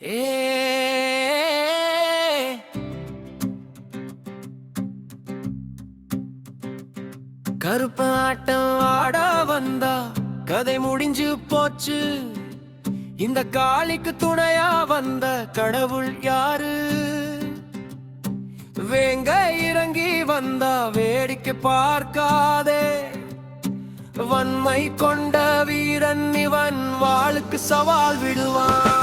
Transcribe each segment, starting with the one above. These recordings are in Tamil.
Eh, eh, eh. ஏ கருப்ப ஆட்டம் ஆட வந்தா கதை முடிஞ்சு போச்சு. இந்த காளிக்கு துணையா வந்த கடவுள் யாரு? வேங்க இறங்கி வந்தா வேடிக்கை பார்க்காதே. வன்மை கொண்ட வீரன் இவன் வாளுக்கு சவால் விடுவான்.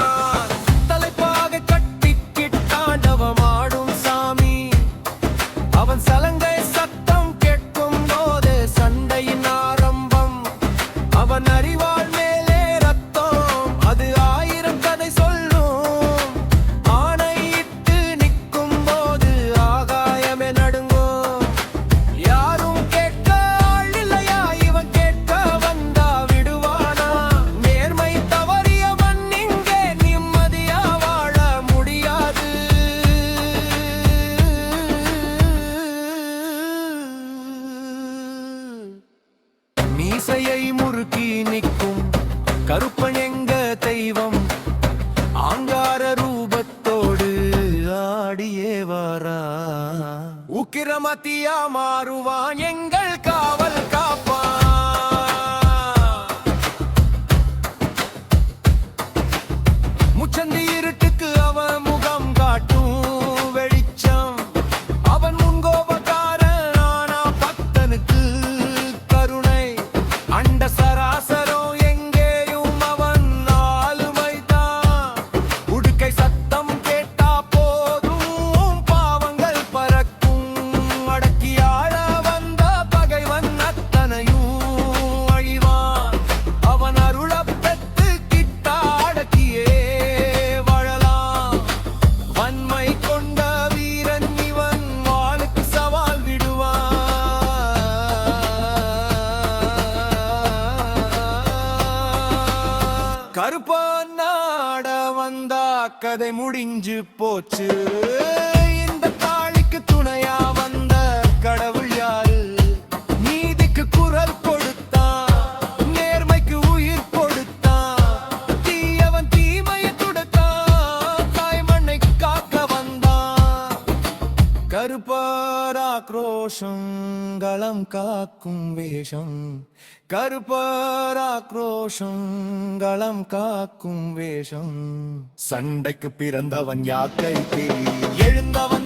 மீசையை முறுக்கி நிற்கும் கருப்பன் எங்க தெய்வம்? ஆங்கார ரூபத்தோடு ஆடியே வாரா. உக்கிரமத்தியா மாறுவான் எங்க கதை முடிஞ்சு போச்சு. இந்த தாளிக்கு துணையா வந்த கடவுள் கருப்பராக்ரோஷம் களம் காக்கும் வேஷம். கருப்பராக்ரோஷம் களம் காக்கும் வேஷம். சண்டைக்கு பிறந்தவன் யாக்கை எழுந்தவன்